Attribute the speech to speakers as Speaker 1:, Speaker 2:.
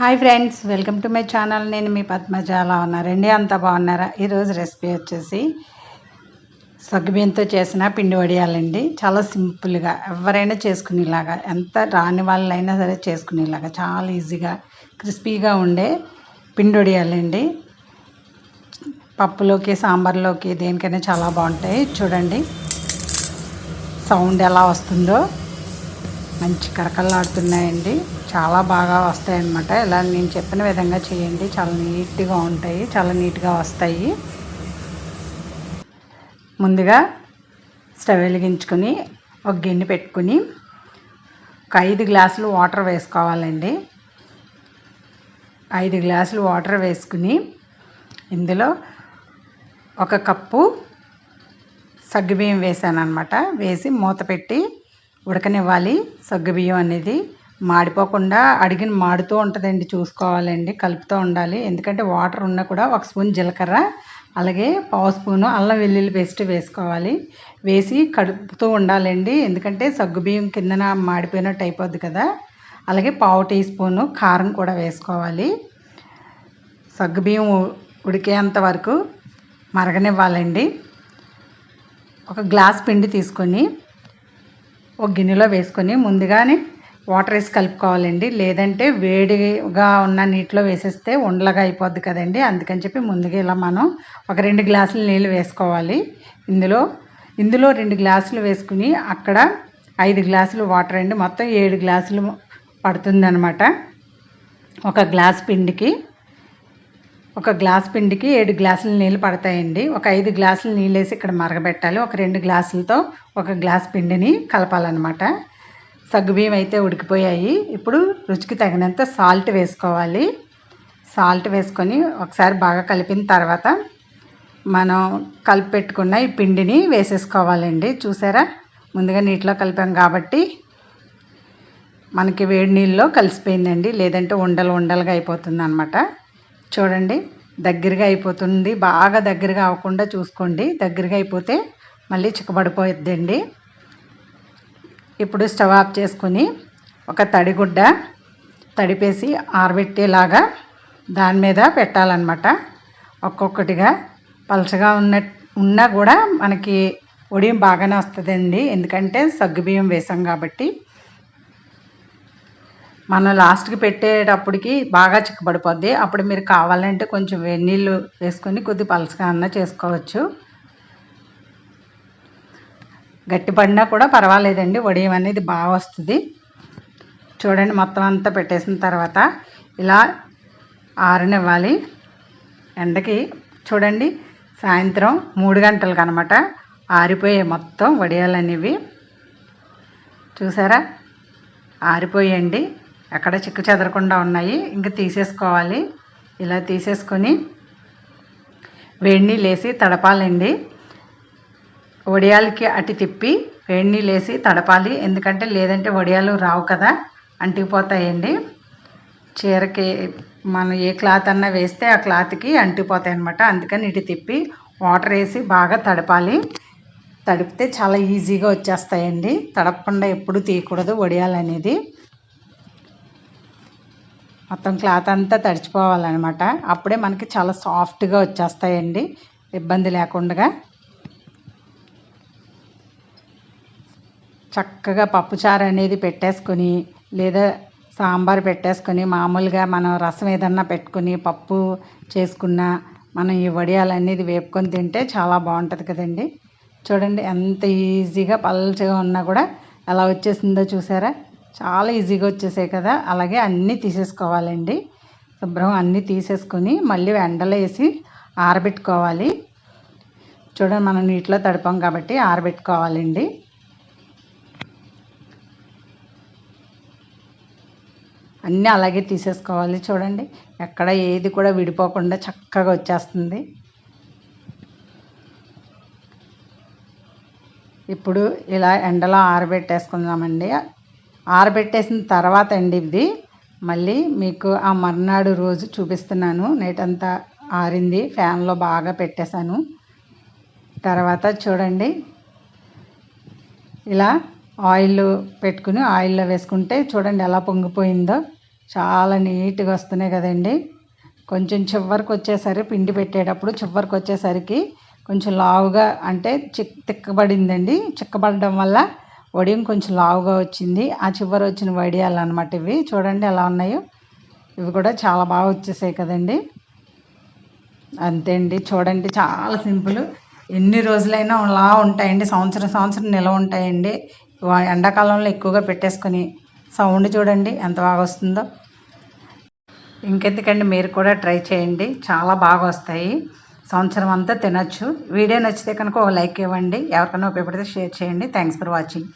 Speaker 1: Hi friends welcome to my channel నేను మీ పద్మజ అలా ఉన్నారండి అంతా బాగున్నారా? ఈరోజు రెసిపీ వచ్చేసి సగ్గుబియ్యంతో చేసిన పిండి వడియాలండి. చాలా సింపుల్గా ఎవరైనా చేసుకునేలాగా ఎంత రాని వాళ్ళైనా సరే చేసుకునేలాగా చాలా ఈజీగా క్రిస్పీగా ఉండే పిండి వడియాలండి. పప్పులోకి సాంబార్లోకి దేనికైనా చాలా బాగుంటాయి. చూడండి సౌండ్ ఎలా వస్తుందో. మంచి కరకల్లాడుతున్నాయండి చాలా బాగా వస్తాయి అన్నమాట ఇలా నేను చెప్పిన విధంగా చేయండి. చాలా నీట్గా ఉంటాయి. చాలా నీట్గా వస్తాయి. ముందుగా స్టవ్ వెలిగించుకొని ఒక గిన్నె పెట్టుకుని ఒక ఐదు గ్లాసులు వాటర్ వేసుకోవాలండి. ఐదు గ్లాసులు వాటర్ వేసుకుని ఇందులో ఒక కప్పు సగ్గుబియ్యం వేసాను అనమాట వేసి మూత పెట్టి ఉడకనివ్వాలి. సగ్గుబియ్యం అనేది మాడిపోకుండా అడిగిన మాడుతూ ఉంటుందండి చూసుకోవాలండి కలుపుతూ ఉండాలి. ఎందుకంటే వాటర్ ఉన్నా కూడా ఒక స్పూన్ జీలకర్ర అలాగే పావు స్పూను అల్లం వెల్లుల్లి పేస్ట్ వేసుకోవాలి. వేసి కడుపుతూ ఉండాలండి. ఎందుకంటే సగ్గుబియ్యం కిందన మాడిపోయినట్టు అయిపోద్ది కదా. అలాగే పావు టీ స్పూను కారం కూడా వేసుకోవాలి. సగ్గుబియ్యం ఉడికేంత వరకు మరగనివ్వాలండి. ఒక గ్లాస్ పిండి తీసుకొని ఒక గిన్నెలో వేసుకొని ముందుగానే వాటర్ వేసి కలుపుకోవాలండి. లేదంటే వేడిగా ఉన్న నీటిలో వేసేస్తే ఉండలగా అయిపోద్ది కదండి. అందుకని చెప్పి ముందుగా ఇలా మనం ఒక రెండు గ్లాసులు నీళ్ళు వేసుకోవాలి. ఇందులో ఇందులో రెండు గ్లాసులు వేసుకుని అక్కడ ఐదు గ్లాసులు వాటర్ అండి. మొత్తం ఏడు గ్లాసులు పడుతుందనమాట ఒక గ్లాస్ పిండికి ఒక గ్లాస్ పిండికి ఏడు గ్లాసులు నీళ్ళు పడతాయండి. ఒక ఐదు గ్లాసులు నీళ్ళు వేసి ఇక్కడ మరగబెట్టాలి. ఒక రెండు గ్లాసులతో ఒక గ్లాస్ పిండిని కలపాలన్నమాట. సగ్గుబియ్యం అయితే ఉడికిపోయాయి. ఇప్పుడు రుచికి తగినంత సాల్ట్ వేసుకోవాలి. సాల్ట్ వేసుకొని ఒకసారి బాగా కలిపిన తర్వాత మనం కలిపి పెట్టుకున్న ఈ పిండిని వేసేసుకోవాలండి. చూసారా? ముందుగా నీటిలో కలిపాం కాబట్టి మనకి వేడి నీళ్ళలో కలిసిపోయిందండి. లేదంటే ఉండలు ఉండలుగా అయిపోతుంది అనమాట చూడండి దగ్గరగా అయిపోతుంది. బాగా దగ్గరగా అవ్వకుండా చూసుకోండి. దగ్గరగా అయిపోతే మళ్ళీ చిక్కబడిపోద్దండి ఇప్పుడు స్టవ్ ఆఫ్ చేసుకొని ఒక తడిగుడ్డ తడిపేసి ఆరబెట్టేలాగా దాని మీద పెట్టాలన్నమాట. ఒక్కొక్కటిగా పలచగా ఉన్న ఉన్నా కూడా మనకి ఉడియం బాగానే వస్తుందండి. ఎందుకంటే సగ్గుబియ్యం వేసాం కాబట్టి. మనం లాస్ట్కి పెట్టేటప్పటికి బాగా చిక్కబడిపోద్ది. అప్పుడు మీరు కావాలంటే కొంచెం వెన్నీళ్ళు వేసుకొని కొద్ది పలసగా అన్న చేసుకోవచ్చు. గట్టి పడినా కూడా పర్వాలేదండి వడియం అనేది బాగా వస్తుంది. చూడండి మొత్తం అంతా పెట్టేసిన తర్వాత ఇలా ఆరనివ్వాలి. ఎండకి చూడండి సాయంత్రం మూడు గంటలకు అనమాట ఆరిపోయే మొత్తం వడియాలనేవి. చూసారా? ఆరిపోయండి. ఎక్కడ చిక్కు చెదరకుండా ఉన్నాయి. ఇంకా తీసేసుకోవాలి. ఇలా తీసేసుకొని వేడి నీళ్ళు వేసి తడపాలండి. వడియాలకి అటు తిప్పి వేడి నీళ్ళు వేసి తడపాలి. ఎందుకంటే లేదంటే వడియాలు రావు కదా. అంటిపోతాయండి చీరకి మనం ఏ క్లాత్ అన్నా వేస్తే ఆ క్లాత్కి అంటిపోతాయి అనమాట అందుకని ఇటు తిప్పి వాటర్ వేసి బాగా తడపాలి. తడిపితే చాలా ఈజీగా వచ్చేస్తాయండి. తడపకుండా ఎప్పుడు తీయకూడదు వడియాలు అనేది. మొత్తం క్లాత్ అంతా తడిచిపోవాలన్నమాట. అప్పుడే మనకి చాలా సాఫ్ట్గా వచ్చేస్తాయండి. ఇబ్బంది లేకుండా. చక్కగా పప్పుచారు అనేది పెట్టేసుకొని లేదా సాంబార్ పెట్టేసుకొని మామూలుగా మనం రసం ఏదన్నా పెట్టుకొని పప్పు చేసుకున్న మనం ఈ వడియాలు అనేది వేపుకొని తింటే చాలా బాగుంటుంది కదండి. చూడండి ఎంత ఈజీగా పల్చగా ఉన్నా కూడా ఎలా వచ్చేసిందో చూసారా? చాలా ఈజీగా వచ్చేసాయి కదా. అలాగే అన్నీ తీసేసుకోవాలండి. శుభ్రం అన్నీ తీసేసుకొని మళ్ళీ ఎండలో వేసి ఆరబెట్టుకోవాలి. చూడండి మనం నీటిలో తడిపాం కాబట్టి ఆరబెట్టుకోవాలండి. అన్నీ అలాగే తీసేసుకోవాలి. చూడండి ఎక్కడ ఏది కూడా విడిపోకుండా చక్కగా వచ్చేస్తుంది. ఇప్పుడు ఇలా ఎండలో ఆరబెట్టేసుకుందామండి. ఆరబెట్టేసిన తర్వాత అండి ఇది. మళ్ళీ మీకు ఆ మర్నాడు రోజు చూపిస్తున్నాను. నైట్ అంతా ఆరింది. ఫ్యాన్లో బాగా పెట్టేశాను. తర్వాత చూడండి. ఇలా ఆయిల్ పెట్టుకుని ఆయిల్లో వేసుకుంటే చూడండి ఎలా పొంగిపోయిందో. చాలా నీట్గా వస్తున్నాయి కదండి. కొంచెం చివరికి వచ్చేసరికి పిండి పెట్టేటప్పుడు చివరికి వచ్చేసరికి కొంచెం లావుగా అంటే చిక్ తిక్కబడిందండి. చిక్కబడడం వల్ల వడియం కొంచెం లావుగా వచ్చింది. ఆ చివరి వచ్చిన వడియాలు అనమాట ఇవి. చూడండి ఎలా ఉన్నాయో. ఇవి కూడా చాలా బాగా వచ్చేసాయి కదండి. అంతే అండి చూడండి చాలా సింపుల్. ఎన్ని రోజులైనా అలా ఉంటాయండి. సంవత్సరం సంవత్సరం నిలవ ఉంటాయండి. ఎండాకాలంలో ఎక్కువగా పెట్టేసుకొని సౌండ్ చూడండి ఎంత బాగా వస్తుందో. ఇంకెందుకండి మీరు కూడా ట్రై చేయండి. చాలా బాగా వస్తాయి. సంవత్సరం అంతా తినొచ్చు. వీడియో నచ్చితే కనుక ఒక లైక్ ఇవ్వండి. ఎవరికైనా ఉపయోగపడితే షేర్ చేయండి. Thanks for watching.